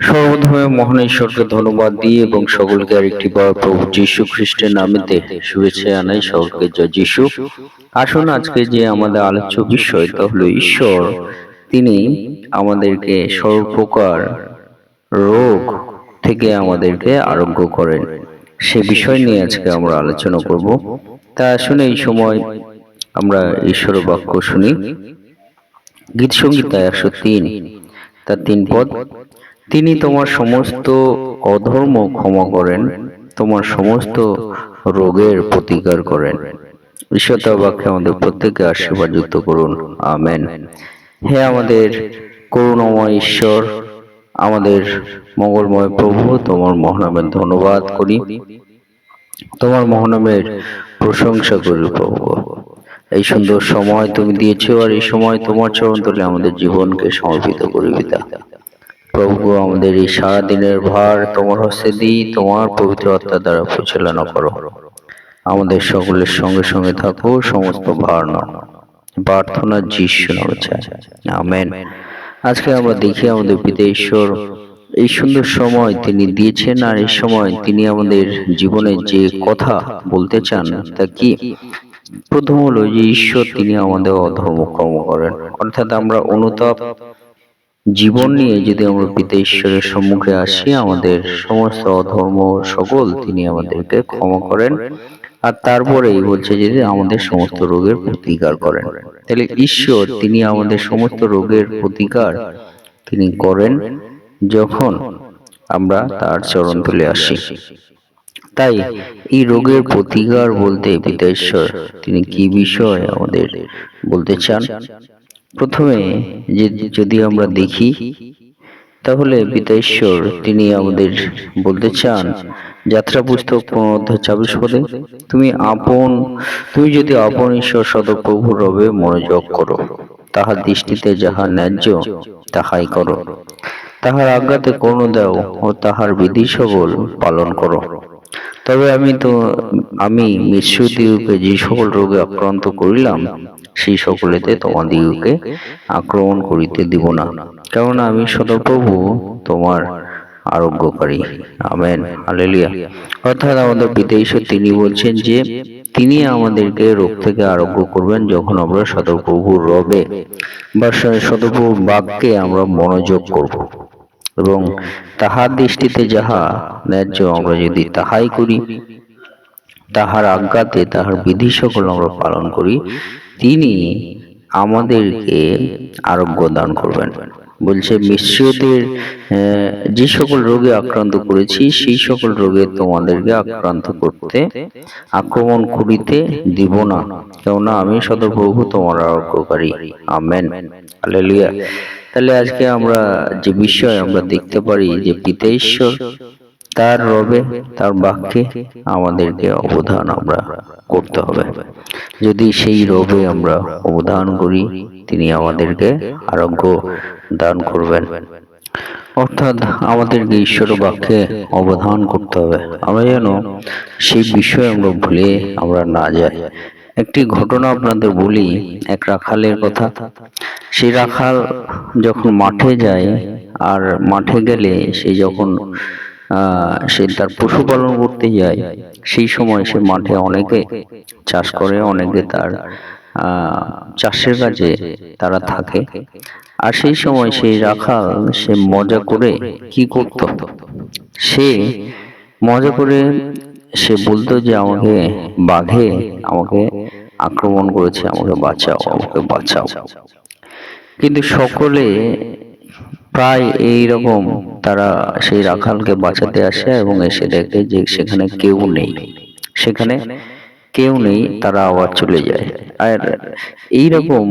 সর্বপ্রথমে মহান ঈশ্বরকে ধন্যবাদ দিয়ে এবং সকলকে আরেকটি বার প্রভু যীশু খ্রিস্টের নামেতে শুভেচ্ছা জানাই সকলকে। জয় যীশু। আসুন আজকে যে আমাদের আলোচ্য বিষয় তা হলো ঈশ্বর, তিনি আমাদেরকে সর্বপ্রকার রোগ থেকে আমাদেরকে আরোগ্য করেন। সে বিষয় নিয়ে আজকে আমরা আলোচনা করব। তা আসুন এই সময় আমরা ঈশ্বর বাক্য শুনি। গীত সঙ্গীতা একশো তিন, তার তিন পদ। তিনি তোমার সমস্ত অধর্ম ক্ষমা করেন, তোমার সমস্ত রোগের প্রতিকার করেন। ঈশ্বর বাক্যে আমাদের প্রত্যেককে আশীর্বাদ যুক্ত করুন। আমেন। হে আমাদের করুণাময় ঈশ্বর, আমাদের মঙ্গলময় প্রভু, তোমার মহানামের ধন্যবাদ করি। তোমার মহানামের প্রশংসা করি প্রভু। এই সুন্দর সময় তুমি দিয়েছ আর এই সময় তোমার চরণ তলে আমাদের জীবনকে সমর্পিত করি পিতা। প্রভু, আমাদের এই সারাদিনের ভার তোমার হস্তে দিই, তোমার পবিত্র আত্মা দ্বারা পরিচালনা করো। আমাদের সকলের সঙ্গে সঙ্গে থাকো, সমস্ত ভার নাও। প্রার্থনা যিশু নামে চাই। আমেন। আজকে আমরা দেখি আমাদের পিতা ঈশ্বর, এই সুন্দর সময় তিনি দিয়েছেন আর এই সময় তিনি আমাদের জীবনে যে কথা বলতে চান, তা কি? প্রথম হলো যে ঈশ্বর তিনি আমাদের অধর্ম কর্ম করেন। অর্থাৎ আমরা অনুতাপ জীবন নিয়ে যদি আমরা পিতা ঈশ্বরের সম্মুখে আসি আমাদের সমস্ত অধর্ম সকল তিনি আমাদেরকে ক্ষমা করেন আর তারপরেই বলছে যে আমাদের সমস্ত রোগের প্রতিকার করেন। তাহলে ঈশ্বর তিনি আমাদের সমস্ত রোগের প্রতিকার তিনি করেন যখন আমরা তার চরণ তুলে আসি। তাই এই রোগের প্রতিকার বলতে পিতা ঈশ্বর তিনি কি বিষয় আমাদের বলতে চান? প্রথমে যে যদি আমরা দেখি, তাহলে পিতা তিনি আমাদের বলতে চান, যাত্রা পুস্তক ছাব্বিশ পদে, তুমি আপন, তুমি যদি আপন ঈশ্বর সদপ্রভু রবে মনোযোগ করো, তাহার দৃষ্টিতে যাহা ন্যায্য, তাহাই করো। তাহার আজ্ঞাতে কোনো দাও ও তাহার বিধি সকল পালন করো। তবে আমি তো, আমি মিশ্রদিগকে যে সকল রোগে আক্রান্ত করিলাম, সেই সকলেতে তোমাদিগকে আক্রমণ করিতে দিব না। কেননা আমি সদপ্রভু তোমার আরোগ্যকারী। আমেন। হালেলিয়া। অর্থাৎ আমাদের ঈশ্বর তিনি বলছেন যে, তিনি আমাদেরকে রোগ থেকে আরোগ্য করবেন যখন আমরা সদপ্রভুর রবে, বা সদপ্রভুর বাক্যে আমরা মনোযোগ করব। এবং তাহার দৃষ্টিতে যাহা ন্যায্য আমরা যদি তাহাই করি, তাহার আজ্ঞাতে তাহার বিধি সকল আমরা পালন করি, তিনি আমাদেরকে আরোগ্য দান করবেন। বলছে, মিশ্রদের যে সকল রোগে আক্রান্ত করেছি, সেই সকল রোগে তোমাদেরকে আক্রান্ত করতে, আক্রমণ করিতে দিব না। কেননা আমি সদপ্রভু তোমার আরোগ্যকারী। আমেন। আলেলুয়া তাহলে আজকে আমরা যে বিষয় আমরা দেখতে পারি যে পিতা ঈশ্বর তার রবে তার বাক্যে আমাদেরকে অবদান আমরা করতে হবে। যদি সেই রবে আমরা অবদান করি তিনি আমাদেরকে আরোগ্য দান করবেন। অর্থাৎ আমাদেরকে ঈশ্বর বাক্যে অবধান করতে হবে। আমরা যেন সেই বিষয়ে আমরা ভুলে আমরা না যাই। একটি ঘটনা আপনাদের বলি, এক রাখালের কথা। সেই রাখাল যখন মাঠে যায়, আর মাঠে গেলে সে যখন সে তার পশুপালন করতে যায়, সেই সময় সে মাঠে অনেকে চাষ করে, অনেকে তার চাষের কাজে তারা থাকে। আর সেই সময় সেই রাখাল সে মজা করে কি করত? সে মজা করে সে বলতো যে আমাকে বাঘে আমাকে আক্রমণ করেছে, আমাকে বাঁচাও আমাকে বাঁচাও। কিন্তু সকলে প্রায় এই রকম তারা সেই রাখালকে বাঁচাতে আসে এবং এসে দেখে যে সেখানে কেউ নেই। সেখানে কেউ নেই, তারা আবার চলে যায়। আর এই রকম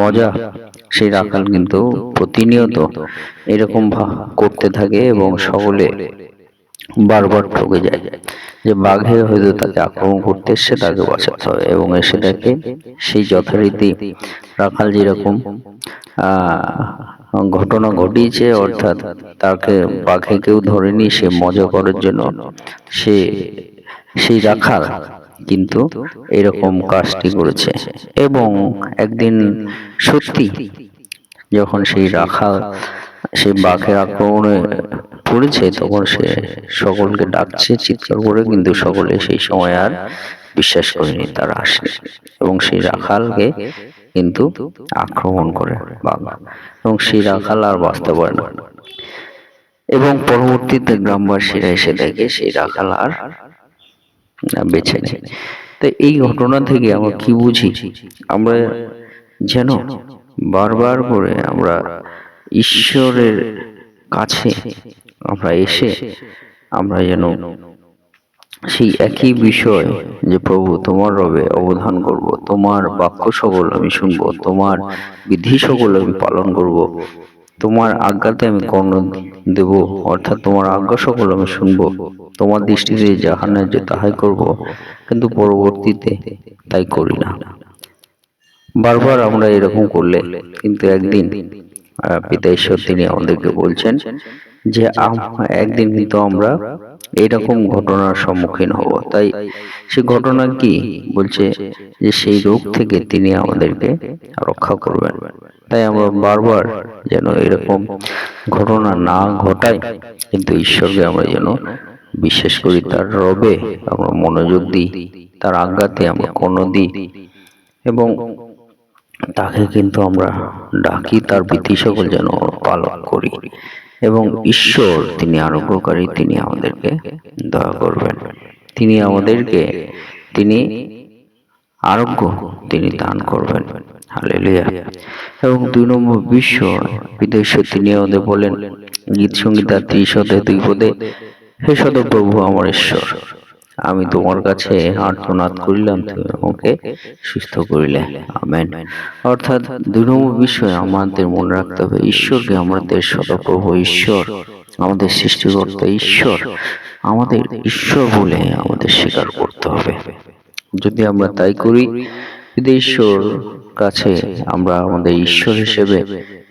মজা সেই রাখাল কিন্তু প্রতিনিয়ত এরকম করতে থাকে এবং সকলে বারবার ঠকে যায়। যে বাঘে হয়তো তাকে আক্রমণ করতে এসছে, তাকে বাঁচাতে হবে এবং এসে দেখে সেই যথারীতি রাখাল যেরকম ঘটনা ঘটিয়েছে, অর্থাৎ তাকে বাঘে কেউ ধরেনি, সে মজা করার জন্য সে, সেই রাখাল কিন্তু এরকম কাজটি করেছে। এবং একদিন সত্যি যখন সেই রাখাল, সেই বাঘের আক্রমণে পড়েছে তখন সে সকলকে ডাকছে, চিৎকার করে, কিন্তু সকলে সেই সময় আর বিশ্বাস করেনি, তারা আসেনি এবং সেই রাখালকে কিন্তু আক্রমণ করে বাঘ এবং সেই রাখাল আর বাঁচতে পারে না। এবং পরবর্তীতে গ্রামবাসীরা এসে দেখে সেই রাখাল আর বেছে নেয় তো এই ঘটনা থেকে আমরা কি বুঝি? আমরা যেন বারবার করে আমরা ঈশ্বরের কাছে আমরা এসে, আমরা যেন সেই একই বিষয় যে প্রভু তোমার রবে অবধান করব, তোমার বাক্য সকল আমি শুনব, তোমার বিধি সকল আমি পালন করব, তোমার আজ্ঞাতে আমি কর্ণ দেব, অর্থাৎ তোমার আজ্ঞা সকল আমি শুনব, তোমার দৃষ্টিতে যাহা ন্যায্য তাহাই করব, কিন্তু পরবর্তীতে তাই করি না। বারবার আমরা এরকম করলে কিন্তু একদিন পিতা ঈশ্বর তিনি আমাদেরকে বলছেন যে একদিন কিন্তু আমরা এরকম ঘটনার সম্মুখীন হব। তাই সে ঘটনা কি? বলছে যে সেই রোগ থেকে তিনি আমাদেরকে রক্ষা করবেন। তাই আমরা বারবার যেন এরকম ঘটনা না ঘটাই কিন্তু ঈশ্বরকে আমরা যেন বিশ্বাস করি তার রবে আমরা মনোযোগ দিই তার আজ্ঞাতে আমরা কোনো দিই। এবং তাকে কিন্তু আমরা ডাকি তার বিধি সকল যেন পালন করি। এবং ঈশ্বর তিনি আরোগ্যকারী তিনি আমাদেরকে দয়া করবেন। তিনি আমাদেরকে তিনি আরোগ্য তিনি দান করবেন। হালেলুয়া। এবং দুই নম্বর বিশ্ব বিদেশ তিনি আমাদের বলেন গীত সঙ্গীতা ত্রিশ দুই পদে হে সদপ্রভু আমার ঈশ্বর। আমি তোমার কাছে আর্তনাদ করিলাম তুমি আমাকে সুস্থ করিলে। আমেন। অর্থাৎ দুই নম্বর বিষয় আমাদের মনে রাখতে হবে ঈশ্বরকে আমাদের সদপ্রভু ঈশ্বর। আমাদের সৃষ্টিকর্তা ঈশ্বর। আমাদের ঈশ্বর বলে আমাদের স্বীকার করতে হবে। যদি আমরা তাই করি যদি ঈশ্বর কাছে আমরা আমাদের ঈশ্বর হিসেবে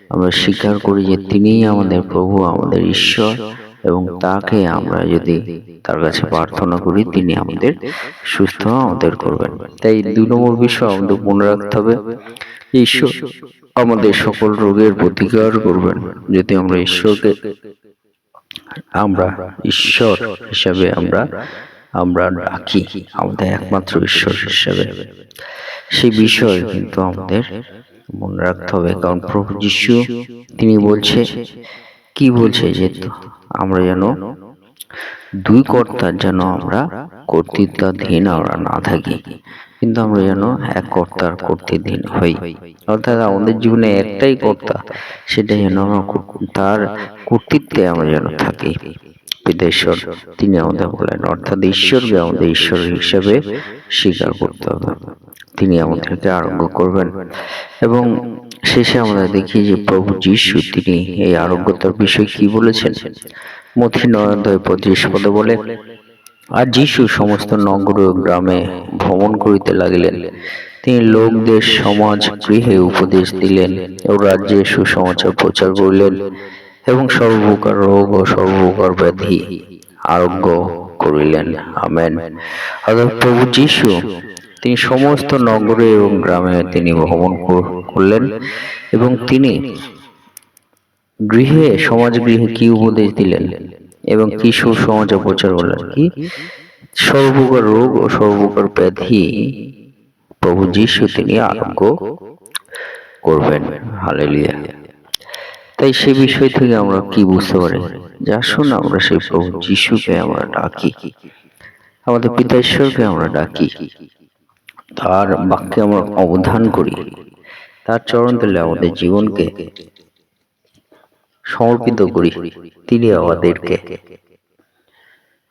আমরা স্বীকার করি যে তিনিই আমাদের প্রভু আমাদের ঈশ্বর। এবং তাকে আমরা যদি তার কাছে প্রার্থনা করি তিনি আমাদের সুস্থ আমাদের করবেন। তাই দুই নম্বর বিষয় আমাদের মনে রাখতে হবে ঈশ্বর আমাদের সকল রোগের প্রতিকার করবেন। যদি আমরা ঈশ্বরকে আমরা ঈশ্বর হিসাবে আমরা আমরা ডাকি আমাদের একমাত্র ঈশ্বর হিসাবে। সেই বিষয় কিন্তু আমাদের মনে রাখতে হবে। কারণ প্রভু যিশু তিনি বলছে কি বলছে যে আমরা যেন দুই কর্তার যেন আমরা কর্তৃত্বাধীন আমরা না থাকি। কিন্তু আমরা যেন এক কর্তার কর্তৃত্বাধীন হই। অর্থাৎ আমাদের জীবনে একটাই কর্তা, সেটা যেন তার কর্তৃত্বে আমরা যেন থাকি। পিতেশ্বর তিনি আমাদের বলেন, অর্থাৎ ঈশ্বরকে আমাদের ঈশ্বর হিসেবে স্বীকার করতে হবে। তিনি আমাদেরকে আরোগ্য করবেন। এবং শেষে আমরা দেখি যে প্রভু যিশু, তিনি এই আরোগ্যতার বিষয়ে কি বলেছেন? মথি নয়নদয় পঁচিশ পদে বলে, আর যিশু সমস্ত নগর গ্রামে ভ্রমণ করিতে লাগিলেন। তিনি লোকদের সমাজ গৃহে উপদেশ দিলেন ও রাজ্যে সুসমাচার প্রচার করিলেন এবং সর্বপ্রকার রোগ ও সর্বপ্রকার ব্যাধি আরোগ্য করিলেন। আমেন। অর্থাৎ প্রভু যিশু তিনি সমস্ত নগরে এবং গ্রামে তিনি ভ্রমণ করলেন এবং তিনি গৃহে সমাজ গৃহে কি উপদেশ দিলেন এবং কি সুসমাচার প্রচার করলেন? কি? সর্বপ্রকার রোগ ও সর্বপ্রকার ব্যাধি প্রভু যিশু তিনি আরোগ্য করবেন। হালেলুয়া। তাই সে বিষয় থেকে আমরা কি বুঝতে পারি? যে আসুন আমরা সেই প্রভু যিশুকে আমরা ডাকি। আমাদের পিতা ঈশ্বরকে আমরা ডাকি। তার বাক্যে আমরা অবধান করি। তার চরণ তলে আমাদের জীবনকে সমর্পিত করি, তিনি আমাদেরকে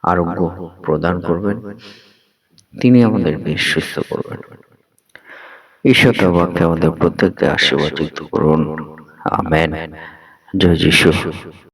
আরোগ্য প্রদান করবেন, তিনি আমাদেরকে সুস্থ করবেন। ঈশ্বর বাক্যে আমাদের প্রত্যেককে আশীর্বাদ করুন। আমেন। জয় যিশু।